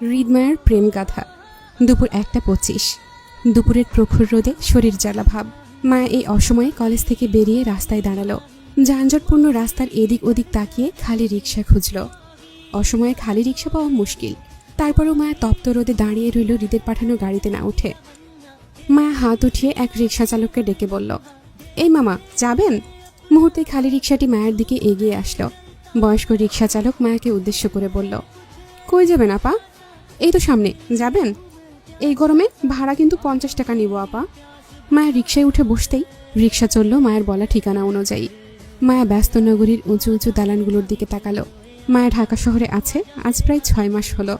হৃদমায়ার প্রেম গাথা দুপুর একটা পঁচিশ। দুপুরের প্রখর রোদে শরীর জ্বালা ভাব। মায়া এই অসময়ে কলেজ থেকে বেরিয়ে রাস্তায় দাঁড়াল। যানজটপূর্ণ রাস্তার এদিক ওদিক তাকিয়ে খালি রিক্সা খুঁজল। অসময়ে খালি রিক্সা পাওয়া মুশকিল। তারপরও মায়া তপ্ত রোদে দাঁড়িয়ে রইল হৃদের পাঠানো গাড়িতে না উঠে। মায়া হাত উঠিয়ে এক রিক্সা চালককে ডেকে বলল, এই মামা, যাবেন? মুহূর্তে খালি রিক্সাটি মায়ের দিকে এগিয়ে আসলো। বয়স্ক রিক্সা চালক মায়াকে উদ্দেশ্য করে বলল, কই যাবেন আপা? এই তো সামনে, যাবেন? এই গরমে ভাড়া কিন্তু পঞ্চাশ টাকা নিব, আপা। মায়া রিক্সায় উঠে বসতেই রিক্সা চলল মায়ের বলা ঠিকানা অনুযায়ী। মায়া ব্যস্ত নগরীর উঁচু উঁচু দালানগুলোর দিকে তাকালো। মায়া ঢাকা শহরে আছে, আজ প্রায় ছয় মাস হলো।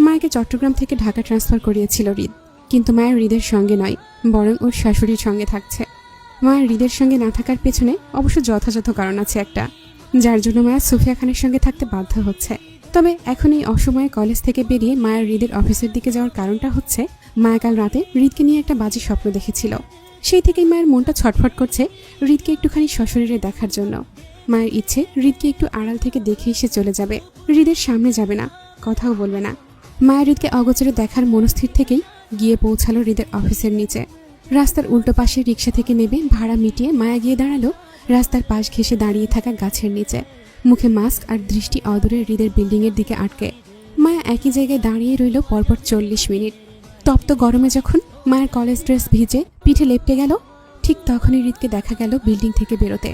মায়াকে চট্টগ্রাম থেকে ঢাকা ট্রান্সফার করিয়েছিল হৃদ। কিন্তু মায়ের হৃদের সঙ্গে নয়, বরং ওর শাশুড়ির সঙ্গে থাকছে। মায়ের হৃদের সঙ্গে না থাকার পেছনে অবশ্য যথাযথ কারণ আছে একটা, যার জন্য মায়া সুফিয়া খানের সঙ্গে থাকতে বাধ্য হচ্ছে। তবে এখন এই অসময়ে কলেজ থেকে বেরিয়ে মায়ের হৃদের অফিসের দিকে যাওয়ার কারণটা হচ্ছে মায়া কাল রাতে হৃদকে নিয়ে একটা বাজে স্বপ্ন দেখেছিল। সেই থেকেই মায়ের মনটা ছটফট করছে হৃদকে একটুখানি সশরীরে দেখার জন্য। মায়ের ইচ্ছে হৃদকে একটু আড়াল থেকে দেখেই সে চলে যাবে। হৃদের সামনে যাবে না, কথাও বলবে না। মায়ের হৃদকে অগোচরে দেখার মনস্থির থেকেই গিয়ে পৌঁছালো হৃদের অফিসের নিচে। রাস্তার উল্টো পাশে রিক্সা থেকে নেবে ভাড়া মিটিয়ে মায়া গিয়ে দাঁড়াল রাস্তার পাশ ঘেসে দাঁড়িয়ে থাকা গাছের নিচে। মুখে মাস্ক আর দৃষ্টি অদূরে হৃদের বিল্ডিংয়ের দিকে আটকে। মায়া একই জায়গায় দাঁড়িয়ে রইল পরপর চল্লিশ মিনিট। তপ্ত গরমে যখন মায়ের কলেজ ড্রেস ভিজে পিঠে লেপটে গেল, ঠিক তখনই হৃদকে দেখা গেল বিল্ডিং থেকে বেরোতে।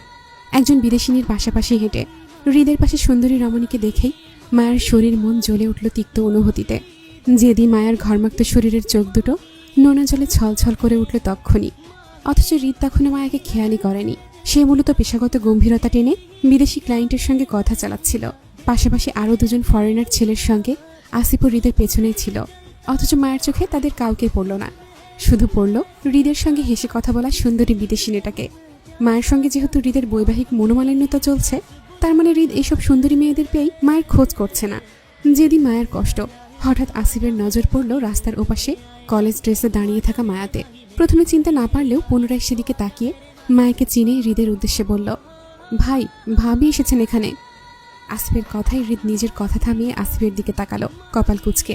একজন বিদেশিনীর পাশাপাশি হেঁটে। হৃদের পাশে সুন্দরী রমণীকে দেখেই মায়ের শরীর মন জ্বলে উঠল তিক্ত অনুভূতিতে। যেদি মায়ের ঘরমাক্ত শরীরের চোখ দুটো নোনা জলে ছলছল করে উঠল তক্ষণি অথচ হৃদ তখনও মায়াকে খেয়ালই করেনি। সে মূলত পেশাগত গম্ভীরতা টেনে বিদেশি ক্লায়েন্টের সঙ্গে কথা চালাচ্ছিল। পাশাপাশি আরও দুজন ফরেনার ছেলের সঙ্গে আসিফও হৃদের পেছনেই ছিল। অথচ মায়ের চোখে তাদের কাউকে পড়ল না। শুধু পড়ল হৃদের সঙ্গে হেসে কথা বলা সুন্দরী বিদেশি নেটাকে মায়ের সঙ্গে যেহেতু হৃদের বৈবাহিক মনোমালিন্যতা চলছে, তার মানে হৃদ এইসব সুন্দরী মেয়েদের পেয়েই মায়ের খোঁজ করছে না। যেদি মায়ের কষ্ট, হঠাৎ আসিফের নজর পড়ল রাস্তার ওপাশে কলেজ ড্রেসে দাঁড়িয়ে থাকা মায়াতে। প্রথমে চিন্তা না পারলেও পুনরায় সেদিকে তাকিয়ে মায়াকে চিনে হৃদের উদ্দেশ্যে বলল, ভাই, ভাবি এসেছেন এখানে। আসিফের কথায় হৃদ নিজের কথা থামিয়ে আসিফের দিকে তাকালো কপাল কুচকে।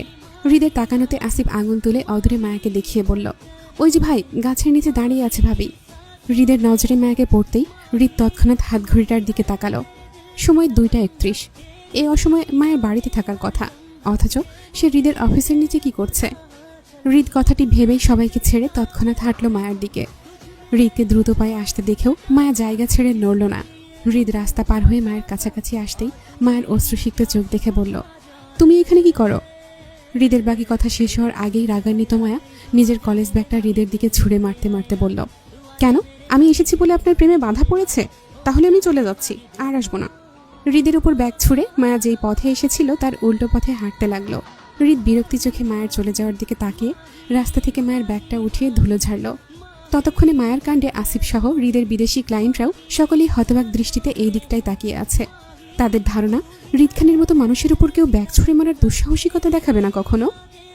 হৃদের তাকানোতে আসিফ আঙুল তুলে অদূরে মায়াকে দেখিয়ে বলল, ওই যে ভাই, গাছের নিচে দাঁড়িয়ে আছে ভাবি। হৃদের নজরে মায়াকে পড়তেই হৃদ তৎক্ষণাৎ হাত ঘড়িটার দিকে তাকালো। সময় দুইটা একত্রিশ। এ অসময়ে মায়ের বাড়িতে থাকার কথা, অথচ সে হৃদের অফিসের নিচে কি করছে? হৃদ কথাটি ভেবেই সবাইকে ছেড়ে তৎক্ষণাৎ হাঁটল মায়ের দিকে। হৃদকে দ্রুত পায়ে আসতে দেখেও মায়া জায়গা ছেড়ে নড়ল না। হৃদ রাস্তা পার হয়ে মায়ের কাছাকাছি আসতেই মায়ের অশ্রুসিক্ত চোখ দেখে বলল, তুমি এখানে কি করো? হৃদের বাকি কথা শেষ হওয়ার আগেই রাগান্বিত মায়া নিজের কলেজ ব্যাগটা হৃদের দিকে ছুঁড়ে মারতে মারতে বলল, কেন? আমি এসেছি বলে আপনার প্রেমে বাধা পড়েছে? তাহলে আমি চলে যাচ্ছি, আর আসব না। হৃদের উপর ব্যাগ ছুঁড়ে মায়া যেই পথে এসেছিল তার উল্টো পথে হাঁটতে লাগল। হৃদ বিরক্তি চোখে মায়ের চলে যাওয়ার দিকে তাকিয়ে রাস্তা থেকে মায়ের ব্যাগটা উঠিয়ে ধুলো ঝাড়ল। ততক্ষণে মায়ার কাণ্ডে আসিফ সহ হৃদের বিদেশি ক্লায়েন্টরাও সকলেই হতবাক দৃষ্টিতে এই দিকটায় তাকিয়ে আছে। তাদের ধারণা, হৃদ খানের মতো মানুষের উপর কেউ ব্যাগ ছুঁড়ে মারার দুঃসাহসিকতা দেখাবে না কখনো।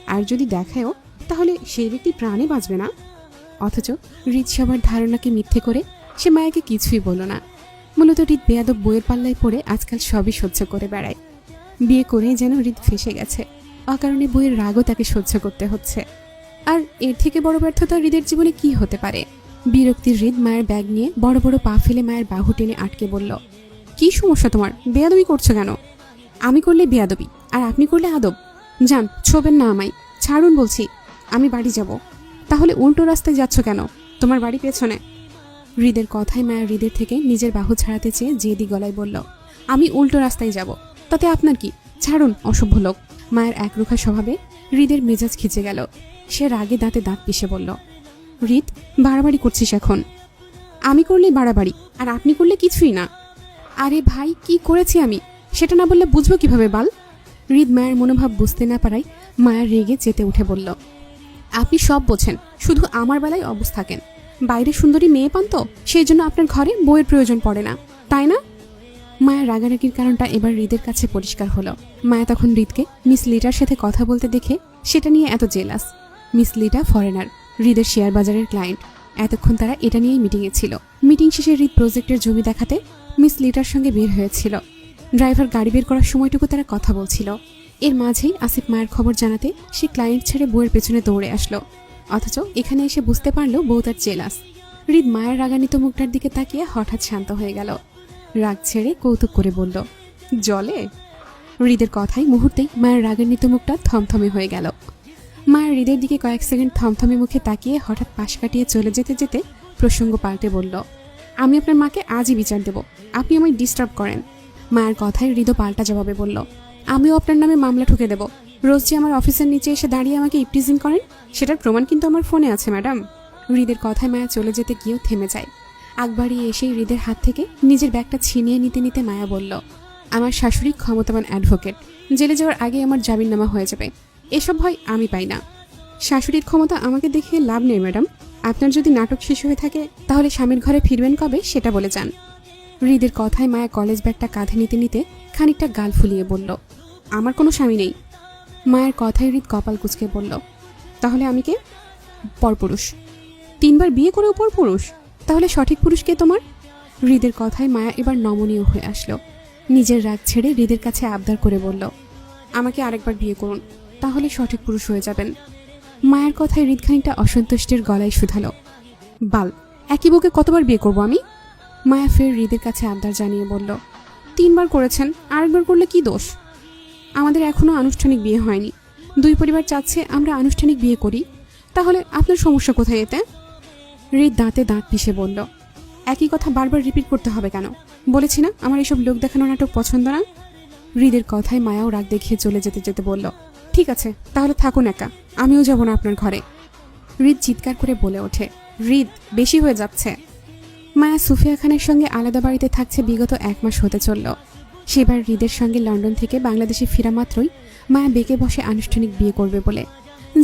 আর যদি দেখায়ও, তাহলে সেই ব্যক্তি প্রাণে বাঁচবে না। অথচ হৃদ সবার ধারণাকে মিথ্যে করে সে মায়াকে কিছুই বলল না। মূলত হৃদ বেয়াদব বইয়ের পাল্লায় পড়ে আজকাল সবই সহ্য করে বেড়ায়। বিয়ে করেই যেন হৃদ ফেসে গেছে। অকারণে বইয়ের রাগও তাকে সহ্য করতে হচ্ছে। আর এর থেকে বড় ব্যর্থতা হৃদের জীবনে কি হতে পারে? বিরক্তির হৃদ মায়ের ব্যাগ নিয়ে বড় বড় পা ফেলে মায়ের বাহু টেনে আটকে বলল, কি সমস্যা তোমার? বেয়াদবি করছ কেন? আমি করলে বেয়াদবি, আর আপনি করলে আদব। যান, ছোবেন না আমায়। ছাড়ুন বলছি, আমি বাড়ি যাব। তাহলে উল্টো রাস্তায় যাচ্ছ কেন? তোমার বাড়ি পেছনে। হৃদের কথায় মায়ের হৃদের থেকে নিজের বাহু ছাড়াতে চেয়ে জেদি গলায় বলল, আমি উল্টো রাস্তায় যাব। তাতে আপনার কি? ছাড়ুন, অসভ্য লোক। মায়ের একরুখা স্বভাবে হৃদের মেজাজ খিচে গেল। সে রাগে দাঁতে দাঁত পিষে বলল হৃদ বাড়াবাড়ি করছিস এখন। আমি করলে বাড়াবাড়ি, আর আপনি করলে কিছুই না। আরে ভাই, কি করেছি আমি? সেটা না বললে বুঝব কীভাবে, বাল? হৃদ মায়ের মনোভাব বুঝতে না পারায় মায়ের রেগে চেতে উঠে বলল, আপনি সব বোঝেন, শুধু আমার বেলায় অবস্থ থাকেন। বাইরে সুন্দরী মেয়ে পান তো, সেই জন্য আপনার ঘরে বইয়ের প্রয়োজন পড়ে না, তাই না? মায়ের রাগারাগির কারণটা এবার হৃদের কাছে পরিষ্কার হলো। মায়া তখন হৃদকে মিস লিটার সাথে কথা বলতে দেখে সেটা নিয়ে এত জেলাস। মিস লিটা ফরেনার, হৃদের শেয়ার বাজারের ক্লায়েন্ট। এতক্ষণ তারা এটা নিয়েই মিটিংয়ে ছিল। মিটিং শেষে হৃদ প্রজেক্টের জমি দেখাতে মিস লিটার সঙ্গে বের হয়েছিল। ড্রাইভার গাড়ি বের করার সময়টুকু তারা কথা বলছিল। এর মাঝেই আসিফ মায়ের খবর জানাতে সে ক্লায়েন্ট ছেড়ে বউয়ের পেছনে দৌড়ে আসলো। অথচ এখানে এসে বুঝতে পারল বউ তার জেলাস। হৃদ মায়ের রাগান্বিত মুখটার দিকে তাকিয়ে হঠাৎ শান্ত হয়ে গেল। রাগ ছেড়ে কৌতুক করে বলল, জলে? হৃদের কথাই মুহূর্তেই মায়ের রাগান্বিত মুখটা থমথমে হয়ে গেল। মায়ের হৃদের দিকে কয়েক সেকেন্ড থমথমে মুখে তাকিয়ে হঠাৎ পাশ কাটিয়ে চলে যেতে যেতে প্রসঙ্গ পাল্টে বলল, আমি আপনার মাকে আজই বিচার দেব। আপনি আমায় ডিস্টার্ব করেন। মায়ের কথায় হৃদ পাল্টা জবাবে বলল, আমিও আপনার নামে মামলা ঠুকে দেব। রোজ যে আমার অফিসের নিচে এসে দাঁড়িয়ে আমাকে ইপটিজিং করেন, সেটার প্রমাণ কিন্তু আমার ফোনে আছে, ম্যাডাম। হৃদের কথায় মায়া চলে যেতে গিয়েও থেমে যায়। আকবাড়ি এসেই হৃদের হাত থেকে নিজের ব্যাগটা ছিনিয়ে নিতে নিতে মায়া বলল, আমার শাশুড়ি ক্ষমতাবান অ্যাডভোকেট জেলে যাওয়ার আগে আমার জামিননামা হয়ে যাবে। এসব ভয় আমি পাই না। শাশুড়ির ক্ষমতা আমাকে দেখে লাভ নেই, ম্যাডাম। আপনার যদি নাটক শেষ হয়ে থাকে, তাহলে স্বামীর ঘরে ফিরবেন কবে, সেটা বলে যান। হৃদের কথায় মায়া কলেজ ব্যাগটা কাঁধে নিতে নিতে খানিকটা গাল ফুলিয়ে বলল, আমার কোনো স্বামী নেই। মায়ের কথায় হৃদ কপাল কুচকে বলল, তাহলে আমি কে? পরপুরুষ। তিনবার বিয়ে করেও পরপুরুষ? তাহলে সঠিক পুরুষ কে তোমার? হৃদের কথায় মায়া এবার নমনীয় হয়ে আসলো। নিজের রাগ ছেড়ে হৃদের কাছে আবদার করে বলল, আমাকে আরেকবার বিয়ে করুন। তাহলে সঠিক পুরুষ হয়ে যাবেন। মায়ের কথায় হৃদ খানিকটা অসন্তুষ্টির গলায় শুধালো। বাল, একই বুকে কতবার বিয়ে করব আমি? মায়া ফের হৃদের কাছে আবদার জানিয়ে বলল, তিনবার করেছেন, আরেকবার করলে কি দোষ? আমাদের এখনও আনুষ্ঠানিক বিয়ে হয়নি। দুই পরিবার চাচ্ছে আমরা আনুষ্ঠানিক বিয়ে করি। তাহলে আপনার সমস্যা কোথায় এতে? হৃদ দাঁতে দাঁত পিষে বলল, একই কথা বারবার রিপিট করতে হবে কেন? বলেছি না, আমার এসব লোক দেখানো নাটক পছন্দ না? হৃদের কথায় মায়াও রাগ দেখিয়ে চলে যেতে যেতে বলল ঠিক আছে, তাহলে থাকুন একা। আমিও যাব না আপনার ঘরে। হৃদ চিৎকার করে বলে ওঠে। হৃদ, বেশি হয়ে যাচ্ছে। মায়া সুফিয়া খানের সঙ্গে আলাদা বাড়িতে থাকছে বিগত এক মাস হতে চলল। সেবার হৃদের সঙ্গে লন্ডন থেকে বাংলাদেশে ফেরা মাত্রই মায়া বেঁকে বসে আনুষ্ঠানিক বিয়ে করবে বলে।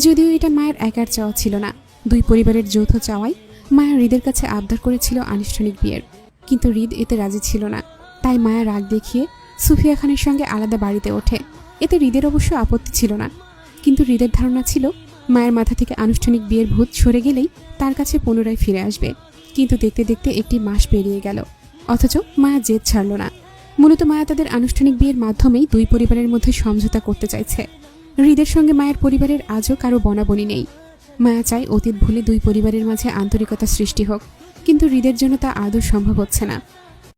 যদিও এটা মায়ের একার চাওয়া ছিল না। দুই পরিবারের যৌথ চাওয়ায় মায়া হৃদের কাছে আবদার করেছিল আনুষ্ঠানিক বিয়ের। কিন্তু হৃদ এতে রাজি ছিল না। তাই মায়া রাগ দেখিয়ে সুফিয়া খানের সঙ্গে আলাদা বাড়িতে ওঠে। এতে হৃদের অবশ্য আপত্তি ছিল না। কিন্তু হৃদের ধারণা ছিল, মায়ের মাথা থেকে আনুষ্ঠানিক বিয়ের ভূত সরে গেলেই তার কাছে পুনরায় ফিরে আসবে। কিন্তু দেখতে দেখতে একটি মাস পেরিয়ে গেল। অথচ মায়া জেদ ছাড়ল না। মূলত মায়া তাদের আনুষ্ঠানিক বিয়ের মাধ্যমেই দুই পরিবারের মধ্যে সমঝোতা করতে চাইছে। হৃদের সঙ্গে মায়ের পরিবারের আজও কারও বনাবনি নেই। মায়া চায় অতীত ভুলে দুই পরিবারের মাঝে আন্তরিকতা সৃষ্টি হোক, কিন্তু হৃদের জন্য তা আদৌ সম্ভব হচ্ছে না।